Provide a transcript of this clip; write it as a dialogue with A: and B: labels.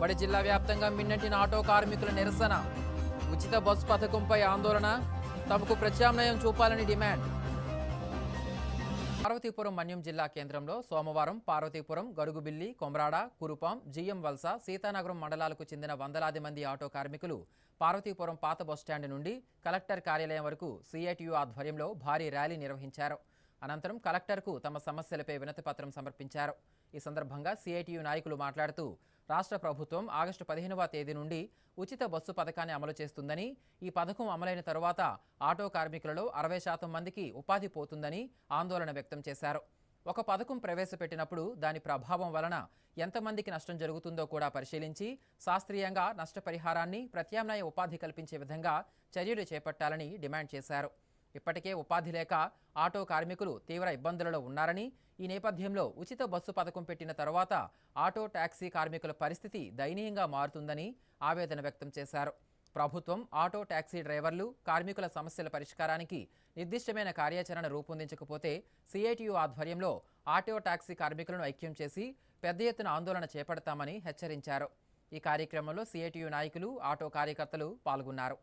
A: ఉమ్మడి జిల్లా వ్యాప్తంగా మిన్నటిన ఆటో కార్మికుల నిరసన. ఉచిత బస్సు పథకంపై ఆందోళన. తమకు ప్రత్యామ్నాయం చూపాలని డిమాండ్. పార్వతీపురం మన్యం జిల్లా కేంద్రంలో సోమవారం పార్వతీపురం గరుగుబిల్లి కొమరాడ కురుపాం జిఎం వలస సీతానగరం మండలాలకు చెందిన వందలాది మంది ఆటో కార్మికులు పార్వతీపురం పాత బస్టాండ్ నుండి కలెక్టర్ కార్యాలయం వరకు సిఐటియు ఆధ్వర్యంలో భారీ ర్యాలీ నిర్వహించారు. అనంతరం కలెక్టర్కు తమ సమస్యలపై వినతిపత్రం సమర్పించారు. ఈ సందర్భంగా సిఐటియు నాయకులు మాట్లాడుతూ రాష్ట్ర ప్రభుత్వం ఆగస్టు పదిహేనవ తేదీ నుండి ఉచిత బస్సు పథకాన్ని అమలు చేస్తుందని ఈ పథకం అమలైన తరువాత ఆటో కార్మికులలో అరవై శాతం మందికి ఉపాధి పోతుందని ఆందోళన వ్యక్తం చేశారు. ఒక పథకం ప్రవేశపెట్టినప్పుడు దాని ప్రభావం వలన ఎంతమందికి నష్టం జరుగుతుందో కూడా పరిశీలించి శాస్త్రీయంగా నష్టపరిహారాన్ని ప్రత్యామ్నాయ ఉపాధి కల్పించే విధంగా చర్యలు చేపట్టాలని డిమాండ్ చేశారు. ఇప్పటికే ఉపాధి లేక ఆటో కార్మికులు తీవ్ర ఇబ్బందులలో ఉన్నారని ఈ నేపథ్యంలో ఉచిత బస్సు పథకం పెట్టిన తర్వాత ఆటో టాక్సీ కార్మికుల పరిస్థితి దయనీయంగా మారుతుందని ఆవేదన వ్యక్తం చేశారు. ప్రభుత్వం ఆటో టాక్సీ డ్రైవర్లు కార్మికుల సమస్యల పరిష్కారానికి నిర్దిష్టమైన కార్యాచరణ రూపొందించకపోతే సిఐటియు ఆధ్వర్యంలో ఆటో టాక్సీ కార్మికులను ఐక్యం చేసి పెద్ద ఎత్తున ఆందోళన చేపడతామని హెచ్చరించారు. ఈ కార్యక్రమంలో సిఐటియు నాయకులు ఆటో కార్యకర్తలు పాల్గొన్నారు.